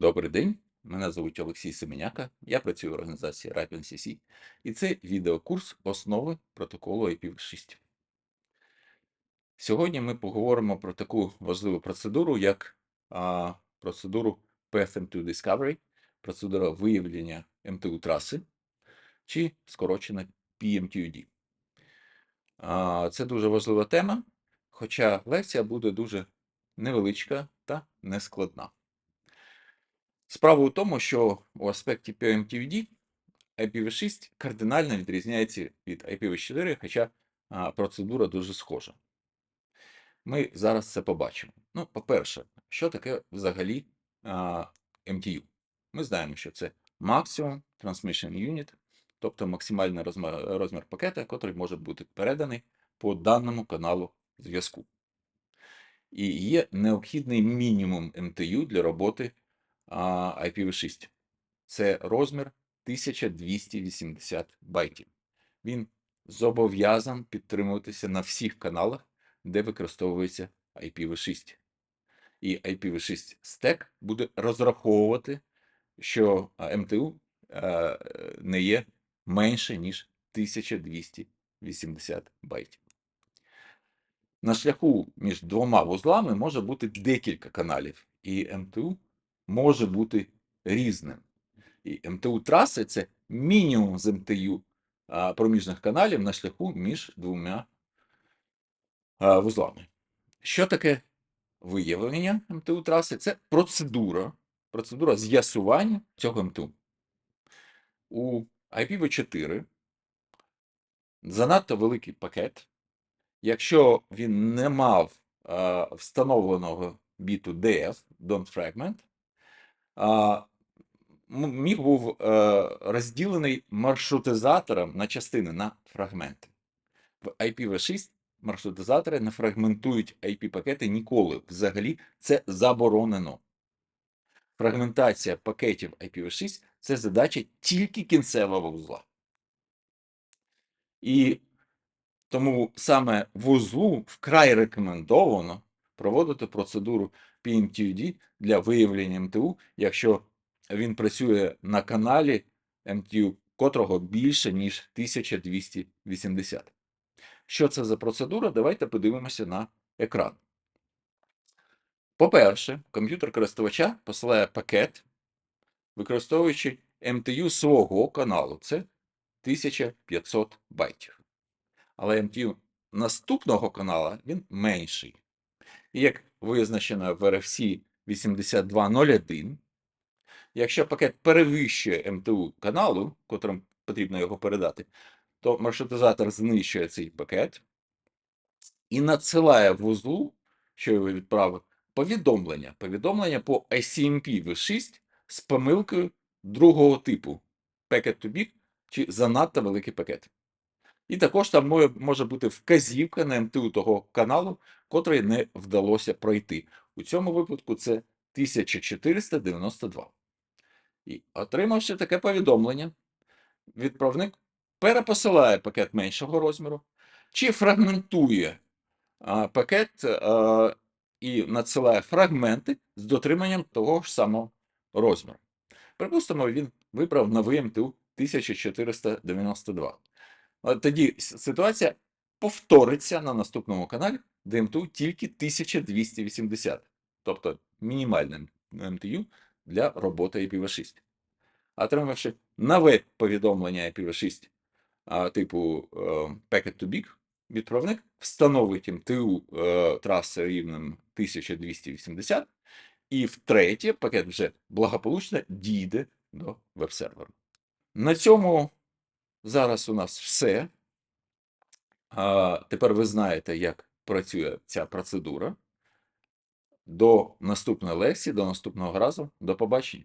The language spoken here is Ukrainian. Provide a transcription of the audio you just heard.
Добрий день, мене звуть Олексій Семеняка, я працюю в організації RAP-NCC, і це відеокурс основи протоколу IPv6. Сьогодні ми поговоримо про таку важливу процедуру, як а, процедуру PFM2 Discovery, процедура виявлення МТУ траси, чи скорочена PMTUD. А, Це дуже важлива тема, хоча лекція буде дуже невеличка та нескладна. Справа у тому, що у аспекті PMTVD IPv6 кардинально відрізняється від IPv4, хоча процедура дуже схожа. Ми зараз це побачимо. Ну, по-перше, що таке взагалі а, MTU? Ми знаємо, що це Maximum Transmission Unit, тобто максимальний розмір, розмір пакета, який може бути переданий по даному каналу зв'язку. І є необхідний мінімум MTU для роботи IPv6. Це розмір 1280 байтів. Він зобов'язан підтримуватися на всіх каналах, де використовується IPv6. І IPv6 стек буде розраховувати, що МТУ не є менше, ніж 1280 байтів. На шляху між двома вузлами може бути декілька каналів, і МТУ може бути різним. І МТУ траси це мінімум з МТУ проміжних каналів на шляху між двома вузлами. Що таке виявлення МТУ траси? Це процедура, процедура з'ясування цього МТУ. У IPv4 занадто великий пакет. Якщо він не мав встановленого біту DF, Don't Fragment, міг був е, розділений маршрутизатором на частини, на фрагменти. В IPv6 маршрутизатори не фрагментують IP-пакети ніколи. Взагалі це заборонено. Фрагментація пакетів IPv6 це задача тільки кінцевого вузла. І тому саме вузлу вкрай рекомендовано проводити процедуру PMTUD для виявлення МТУ, якщо він працює на каналі МТУ, котрого більше, ніж 1280. Що це за процедура? Давайте подивимося на екран. По-перше, комп'ютер користувача посилає пакет, використовуючи МТУ свого каналу. Це 1500 байтів. Але МТУ наступного канала він менший. Як визначено в RFC 8201, якщо пакет перевищує МТУ каналу, котрим потрібно його передати, то маршрутизатор знищує цей пакет і надсилає вузлу, що його відправив, повідомлення. Повідомлення по ICMP v6 з помилкою другого типу packet to big чи занадто великий пакет. І також там може бути вказівка на МТУ того каналу, котрий не вдалося пройти. У цьому випадку це 1492. І отримавши таке повідомлення, відправник перепосилає пакет меншого розміру чи фрагментує а, пакет а, і надсилає фрагменти з дотриманням того ж самого розміру. Припустимо, він вибрав новий МТУ 1492. Тоді ситуація повториться на наступному каналі, де тільки 1280, тобто мінімальне МТУ для роботи IPv6. Отримавши нове повідомлення IPv6 типу е, Packet to Big, відправник встановить МТУ е, траси рівнем 1280, і втретє, пакет вже благополучно дійде до веб-серверу. На цьому зараз у нас все. А, тепер ви знаєте, як працює ця процедура. До наступної лекції, до наступного разу. До побачення.